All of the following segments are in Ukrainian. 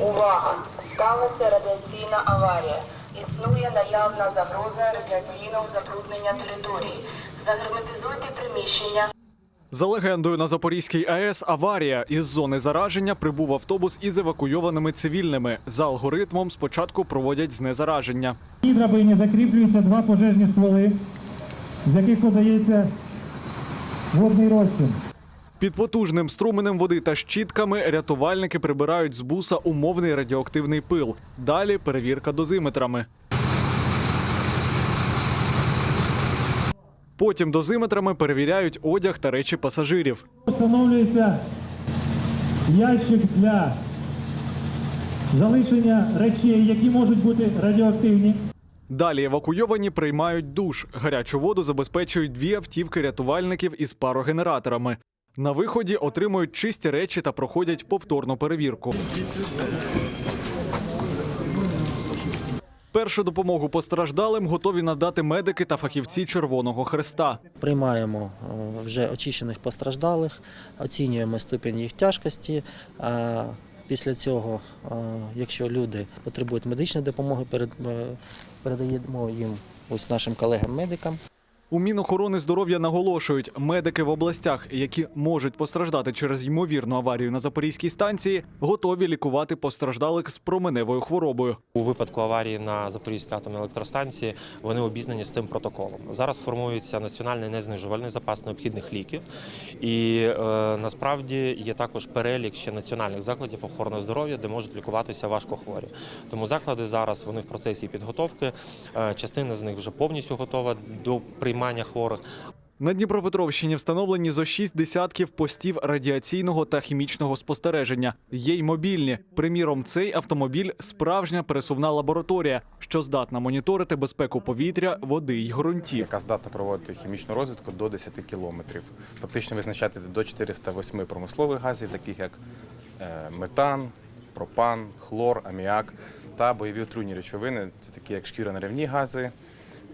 Увага! Сталася радіаційна аварія. Існує наявна загроза радіаційного забруднення території. Загерметизуйте приміщення. За легендою на Запорізькій АЕС аварія із зони зараження прибув автобус із евакуйованими цивільними. За алгоритмом спочатку проводять знезараження. В цій драбині закріплюються два пожежні стволи, з яких подається водний розчин. Під потужним струменем води та щітками рятувальники прибирають з буса умовний радіоактивний пил. Далі перевірка дозиметрами. Потім дозиметрами перевіряють одяг та речі пасажирів. Встановлюється ящик для залишення речей, які можуть бути радіоактивні. Далі евакуйовані приймають душ. Гарячу воду забезпечують дві автівки рятувальників із парогенераторами. На виході отримують чисті речі та проходять повторну перевірку. Першу допомогу постраждалим готові надати медики та фахівці Червоного Хреста. Приймаємо е, вже очищених постраждалих, оцінюємо ступінь їх тяжкості. Е, Після цього, е, якщо люди потребують медичної допомоги, перед- передаємо їм ось нашим колегам-медикам. У Мінохорони здоров'я наголошують, медики в областях, які можуть постраждати через ймовірну аварію на Запорізькій станції, готові лікувати постраждалих з променевою хворобою. У випадку аварії на Запорізькій атомній електростанції вони обізнані з цим протоколом. Зараз формується національний незнижувальний запас необхідних ліків, і е, насправді є також перелік ще національних закладів охорони здоров'я, де можуть лікуватися важкохворі. Тому заклади зараз вони в процесі підготовки. Е, частина з них вже повністю готова до приймання хворих. На Дніпропетровщині встановлені зо шість десятків постів радіаційного та хімічного спостереження. Є й мобільні. Приміром, цей автомобіль справжня пересувна лабораторія, що здатна моніторити безпеку повітря, води й ґрунтів. яка здатна проводити хімічну розвідку до 10 кілометрів. Фактично визначати до 408 промислових газів, таких як е, метан, пропан, хлор, аміак та бойові отруйні речовини, це такі як шкіронеревні гази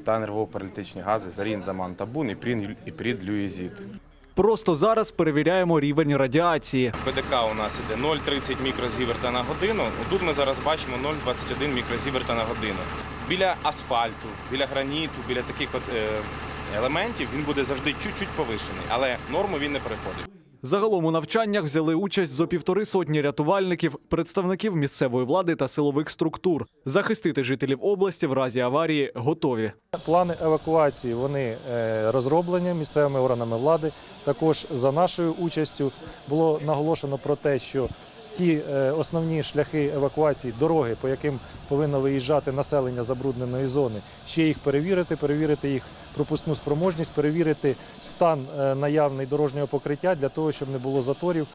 та нервово-паралітичні гази, зарін, заман, табун, іпрін, іпрід, люїзід. Просто зараз перевіряємо рівень радіації. БДК у нас іде 0,30 мікрозіверта на годину. Тут ми зараз бачимо 0,21 мікрозіверта на годину. Біля асфальту, біля граніту, біля таких от е, елементів він буде завжди чуть-чуть повишений, але норму він не переходить. Загалом у навчаннях взяли участь зо півтори сотні рятувальників, представників місцевої влади та силових структур. Захистити жителів області в разі аварії готові. Плани евакуації вони е, розроблені місцевими органами влади. Також за нашою участю було наголошено про те, що ті е, основні шляхи евакуації, дороги, по яким повинно виїжджати населення забрудненої зони, ще їх перевірити, перевірити їх пропускну спроможність, перевірити стан е, наявний дорожнього покриття для того, щоб не було заторів.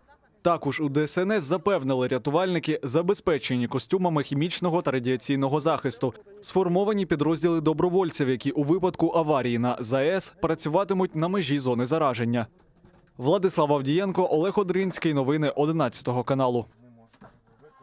Також у ДСНС запевнили рятувальники забезпечені костюмами хімічного та радіаційного захисту. Сформовані підрозділи добровольців, які у випадку аварії на ЗАЕС працюватимуть на межі зони зараження. Владислав Авдієнко, Олег Одринський. Новини 11 каналу.